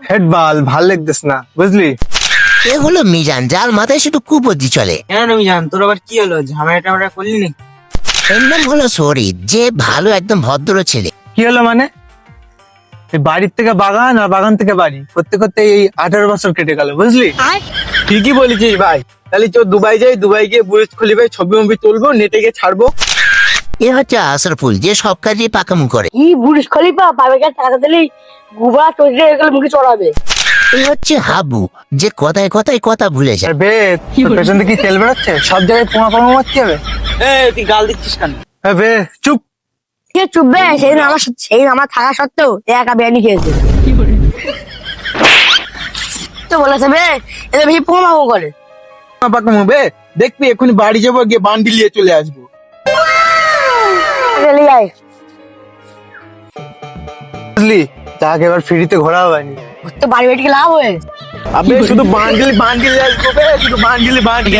Head বাল ভালো লাগতেছ না বুঝলি? এ হলো মিজান যার মাথায় শুধু কুবুদ্ধি চলে। কেন তুমি জান তোর আবার কি হলো? ঝামেলা টামেলা করলি এর নাম হলো শরীর যে ভালো একদম ভদ্র ছেলে। কি হলো মানে? এই বাড়ির থেকে বাগান আর বাগান থেকে বাড়ি। করতে করতে এই আঠারো বছর কেটে গেল বুঝলি? ঠিকই বলেছিস ভাই। তাহলে চো দুবাই যাই দুবাই গিয়ে খুলি ভাই ছবি মুভি তুলবো নেটে গিয়ে ছাড়বো। এ হচ্ছে আশরাফুল যে সব কাজে পাকামু করে। কি বুড়িস খলিফা পাবে কাছে টাকা দিলেই গুবা চড়ে গেলে মুখে চড়াবে। এ হচ্ছে হাবু যে কথায় কথায় কথা ভুলে যায়। আর বে তোর পেছন থেকে কি তেল বেরোচ্ছে? সব জায়গায় পোঙা পোঙা মারতে হবে? এ তুই গাল দিচ্ছিস কেন? এ বে চুপ। কে চুপবে সেদিন আমার সেদিন আমার থাকা সত্ত্বেও একা বিরিয়ানি খেয়েছে। তো বলেছে বে এদের বেশি পোমা করে। পাকা মুবে দেখবি এক্ষুনি বাড়ি যাব গিয়ে বান্ডি নিয়ে চলে আসব। যায় বুঝলি? তাকে এবার ফ্রিতে ঘোরা হয়নি। ঘুরতে বাড়ি বাড়ি লাভ হয়ে শুধু বান্ডিল বান্ডিল আসব শুধু bundle bundle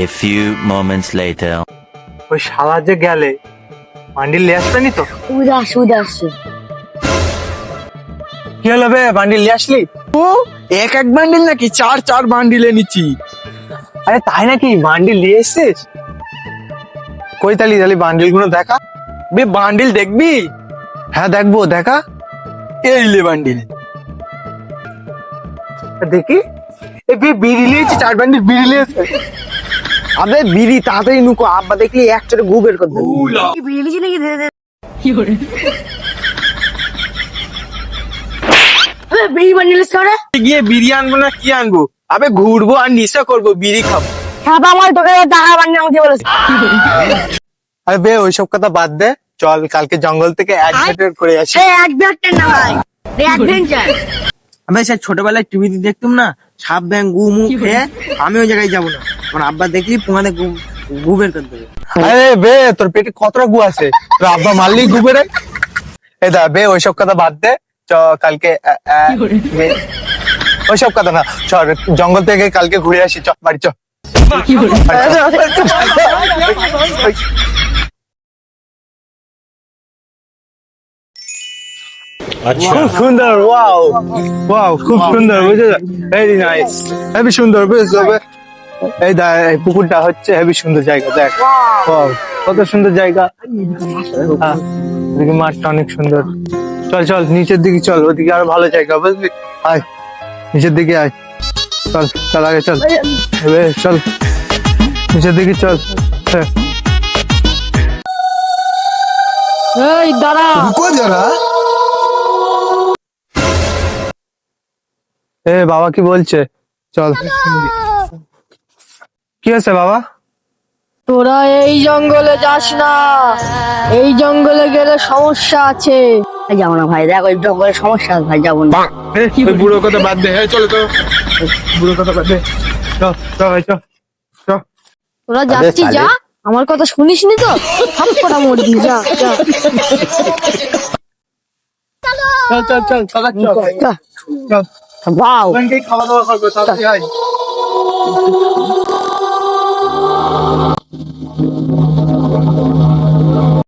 A few moments later. ওই শালা যে গেলে বান্ডিল নিয়ে আসবেনি তো? সুবিধা সুবিধা আসছে কি হলো বে বান্ডিল নিয়ে আসলি? ও এক এক বান্ডিল নাকি? চার চার বান্ডিলে নিচ্ছি আরে তাই নাকি? বান্ডিল নিয়ে এসছিস? কই তালি তালি বান্ডিলগুলো দেখা? বে বান্ডিল দেখবি? হ্যাঁ দেখব দেখা। এই লে বান্ডিল দেখি। এ বে বিড়ি লিয়েছি চার বান্ডিল বিড়ি লিয়েছে আবে বিড়ি তাড়াতাড়ি নুকো আব্বা দেখলি এক চোটে গু বের করে দেবে কি বিরিয়ানি নাকি? দে দে আবে বিড়ি বানিয়ে করে গিয়ে বিড়ি আনব না কি আনব? আবে ঘুরবো আর নেশা করব বিড়ি খাব। খাবা আমার তোকে টাকা বানিয়ে আমাকে বলেছে। আরে বে ওইসব কথা বাদ দে। চল কালকে জঙ্গল থেকে অ্যাডভেঞ্চার করে আসি। এই অ্যাডভেঞ্চার না ভাই অ্যাডভেঞ্চার আমি স্যার ছোটবেলায় টিভিতে দেখতাম না সাপ ব্যাং গু মু খেয়ে আমি ওই জায়গায় যাব না। আমার আব্বা দেখলি পোঙাতে গু গু বের করে দেবে। আরে বে তোর পেটে কতটা গু আছে? তোর আব্বা মারলি গু বেড়ে? এ দা বে ওইসব কথা বাদ দে। চ কালকে ওইসব কথা না। চল জঙ্গল থেকে কালকে ঘুরে আসি। চ বাড়ি চ। এই দা এই পুকুরটা হচ্ছে হেভি সুন্দর জায়গা, দেখ। কত সুন্দর জায়গা। হ্যাঁ এদিকে মাঠটা অনেক সুন্দর। চল চল, নিচের দিকে চল, ওদিকে আরও ভালো জায়গা, বুঝলি? আয়, নিচের দিকে আয়। চল চল আগে চল। চল। নিচের দিকে চল। এই দাঁড়া। এ বাবা কি বলছে? চল। কি আছে বাবা? তোরা এই জঙ্গলে যাস না। এই জঙ্গলে গেলে সমস্যা আছে। যাব না ভাই দেখ ওই জঙ্গলে সমস্যা আছে ভাই যাব না। বুড়ো কথা বাদ দে। হ্যাঁ চলো তো বুড়ো কথা বাদ দে। চল চল ভাই চল চল তোরা যাচ্ছি যা। আমার কথা শুনিস নি তো? সব কটা মরবি যা যা। চল চল চল চল চল। চল। বাও ওখানকেই খাওয়া দাওয়া করব